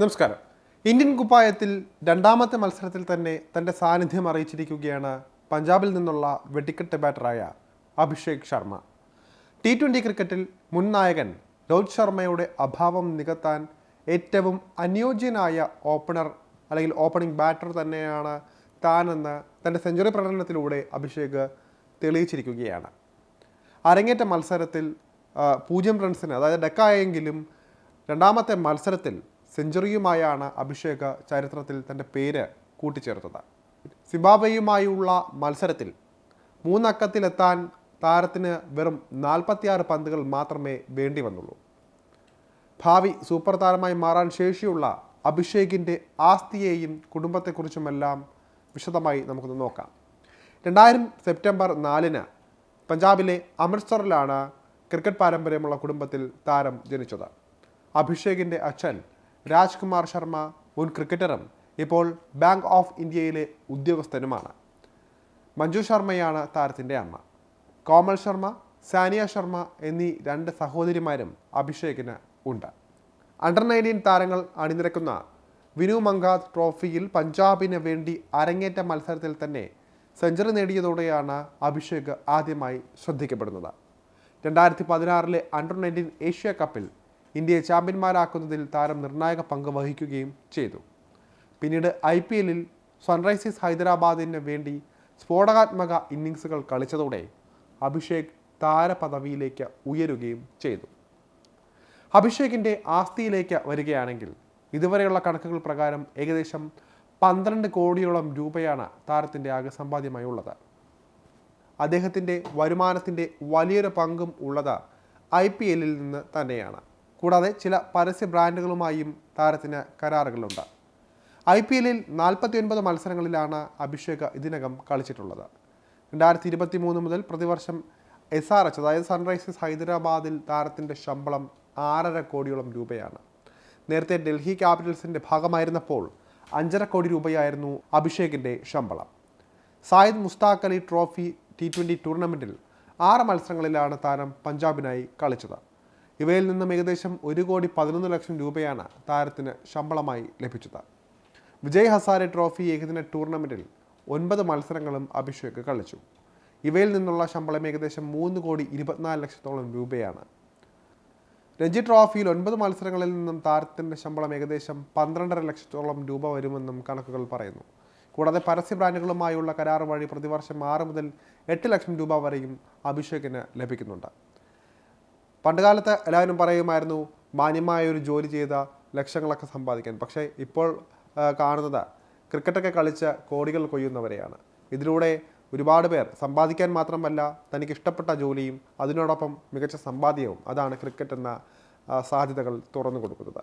നമസ്കാരം. ഇന്ത്യൻ കുപ്പായത്തിൽ രണ്ടാമത്തെ മത്സരത്തിൽ തന്നെ തന്റെ സാന്നിധ്യം അറിയിച്ചിരിക്കുകയാണ് പഞ്ചാബിൽ നിന്നുള്ള വെടിക്കെട്ട് ബാറ്ററായ അഭിഷേക് ശർമ്മ. ടി ട്വന്റി ക്രിക്കറ്റിൽ മുൻ നായകൻ രോഹിത് ശർമ്മയുടെ അഭാവം നികത്താൻ ഏറ്റവും അനുയോജ്യനായ ഓപ്പണർ അല്ലെങ്കിൽ ഓപ്പണിംഗ് ബാറ്റർ തന്നെയാണ് താനെന്ന് തന്റെ സെഞ്ചുറി പ്രകടനത്തിലൂടെ അഭിഷേക് തെളിയിച്ചിരിക്കുകയാണ്. അരങ്ങേറ്റ മത്സരത്തിൽ പൂജ്യം റൺസിന് അതായത് ഡെക്കായെങ്കിലും രണ്ടാമത്തെ മത്സരത്തിൽ സെഞ്ചുറിയുമായാണ് അഭിഷേക് ചരിത്രത്തിൽ തന്റെ പേര് കൂട്ടിച്ചേർത്തത്. സിബാബയുമായുള്ള മത്സരത്തിൽ മൂന്നക്കത്തിലെത്താൻ താരത്തിന് വെറും നാൽപ്പത്തിയാറ് പന്തുകൾ മാത്രമേ വേണ്ടി വന്നുള്ളൂ. ഭാവി സൂപ്പർ താരമായി മാറാൻ ശേഷിയുള്ള അഭിഷേകിന്റെ ആസ്തിയെയും കുടുംബത്തെക്കുറിച്ചുമെല്ലാം വിശദമായി നമുക്കൊന്ന് നോക്കാം. രണ്ടായിരം സെപ്റ്റംബർ നാലിന് പഞ്ചാബിലെ അമൃത്സറിലാണ് ക്രിക്കറ്റ് പാരമ്പര്യമുള്ള കുടുംബത്തിൽ താരം ജനിച്ചത്. അഭിഷേകിന്റെ അച്ഛൻ രാജ്കുമാർ ശർമ്മ മുൻ ക്രിക്കറ്ററും ഇപ്പോൾ ബാങ്ക് ഓഫ് ഇന്ത്യയിലെ ഉദ്യോഗസ്ഥനുമാണ്. മഞ്ജു ശർമ്മയാണ് താരത്തിന്റെ അമ്മ. കോമൽ ശർമ്മ സാനിയ ശർമ്മ എന്നീ രണ്ട് സഹോദരിമാരും അഭിഷേകിന് ഉണ്ട്. അണ്ടർ നയന്റീൻ താരങ്ങൾ അണിനിരക്കുന്ന വിനു മങ്കാദ് ട്രോഫിയിൽ പഞ്ചാബിന് വേണ്ടി അരങ്ങേറ്റ മത്സരത്തിൽ തന്നെ സെഞ്ചുറി നേടിയതോടെയാണ് അഭിഷേക് ആദ്യമായി ശ്രദ്ധിക്കപ്പെടുന്നത്. രണ്ടായിരത്തി പതിനാറിലെ അണ്ടർ നയന്റീൻ ഏഷ്യ കപ്പിൽ ഇന്ത്യയെ ചാമ്പ്യന്മാരാക്കുന്നതിൽ താരം നിർണായക പങ്ക് വഹിക്കുകയും ചെയ്തു. പിന്നീട് ഐ പി എല്ലിൽ സൺറൈസേഴ്സ് ഹൈദരാബാദിന് വേണ്ടി സ്ഫോടകാത്മക ഇന്നിങ്സുകൾ കളിച്ചതോടെ അഭിഷേക് താരപദവിയിലേക്ക് ഉയരുകയും ചെയ്തു. അഭിഷേകിന്റെ ആസ്തിയിലേക്ക് വരികയാണെങ്കിൽ ഇതുവരെയുള്ള കണക്കുകൾ പ്രകാരം ഏകദേശം പന്ത്രണ്ട് കോടിയോളം രൂപയാണ് താരത്തിന്റെ ആകെ സമ്പാദ്യമായി ഉള്ളത്. അദ്ദേഹത്തിന്റെ വരുമാനത്തിന്റെ വലിയൊരു പങ്കും ഉള്ളത് ഐ പി എല്ലിൽ നിന്ന് തന്നെയാണ്. കൂടാതെ ചില പരസ്യ ബ്രാൻഡുകളുമായും താരത്തിന് കരാറുകളുണ്ട്. ഐ പി എല്ലിൽ നാൽപ്പത്തി ഒൻപത് മത്സരങ്ങളിലാണ് അഭിഷേക് ഇതിനകം കളിച്ചിട്ടുള്ളത്. രണ്ടായിരത്തി ഇരുപത്തി മൂന്ന് മുതൽ പ്രതിവർഷം എസ് ആർ എച്ച് അതായത് സൺറൈസേഴ്സ് ഹൈദരാബാദിൽ താരത്തിന്റെ ശമ്പളം ആറര കോടിയോളം രൂപയാണ്. നേരത്തെ ഡൽഹി ക്യാപിറ്റൽസിന്റെ ഭാഗമായിരുന്നപ്പോൾ അഞ്ചര കോടി രൂപയായിരുന്നു അഭിഷേകിന്റെ ശമ്പളം. Syed Mushtaq Ali trophy T twenty ടൂർണമെന്റിൽ ആറ് മത്സരങ്ങളിലാണ് താരം പഞ്ചാബിനായി കളിച്ചത്. ഇവയിൽ നിന്നും ഏകദേശം ഒരു കോടി പതിനൊന്ന് ലക്ഷം രൂപയാണ് താരത്തിന് ശമ്പളമായി ലഭിച്ചത്. വിജയ് ഹസാരെ ട്രോഫി ഏകദിന ടൂർണമെന്റിൽ ഒൻപത് മത്സരങ്ങളും അഭിഷേക് കളിച്ചു ഇവയിൽ നിന്നുള്ള ശമ്പളം ഏകദേശം മൂന്ന് കോടി ഇരുപത്തിനാല് ലക്ഷത്തോളം രൂപയാണ്. രഞ്ജി ട്രോഫിയിൽ ഒൻപത് മത്സരങ്ങളിൽ നിന്നും താരത്തിന്റെ ശമ്പളം ഏകദേശം പന്ത്രണ്ടര ലക്ഷത്തോളം രൂപ വരുമെന്നും കണക്കുകൾ പറയുന്നു. കൂടാതെ പരസ്യ ബ്രാൻഡുകളുമായുള്ള കരാർ വഴി പ്രതിവർഷം ആറ് മുതൽ എട്ട് ലക്ഷം രൂപ വരെയും അഭിഷേകിന് ലഭിക്കുന്നുണ്ട്. പണ്ടുകാലത്ത് എല്ലാവരും പറയുമായിരുന്നു മാന്യമായ ഒരു ജോലി ചെയ്ത ലക്ഷങ്ങളൊക്കെ സമ്പാദിക്കാൻ. പക്ഷേ ഇപ്പോൾ കാണുന്നത് ക്രിക്കറ്റൊക്കെ കളിച്ച് കോടികൾ കൊയ്യുന്നവരെയാണ്. ഇതിലൂടെ ഒരുപാട് പേർ സമ്പാദിക്കാൻ മാത്രമല്ല തനിക്ക് ഇഷ്ടപ്പെട്ട ജോലിയും അതിനോടൊപ്പം മികച്ച സമ്പാദ്യവും അതാണ് ക്രിക്കറ്റ് എന്ന സാധ്യതകൾ തുറന്നു കൊടുക്കുന്നത്.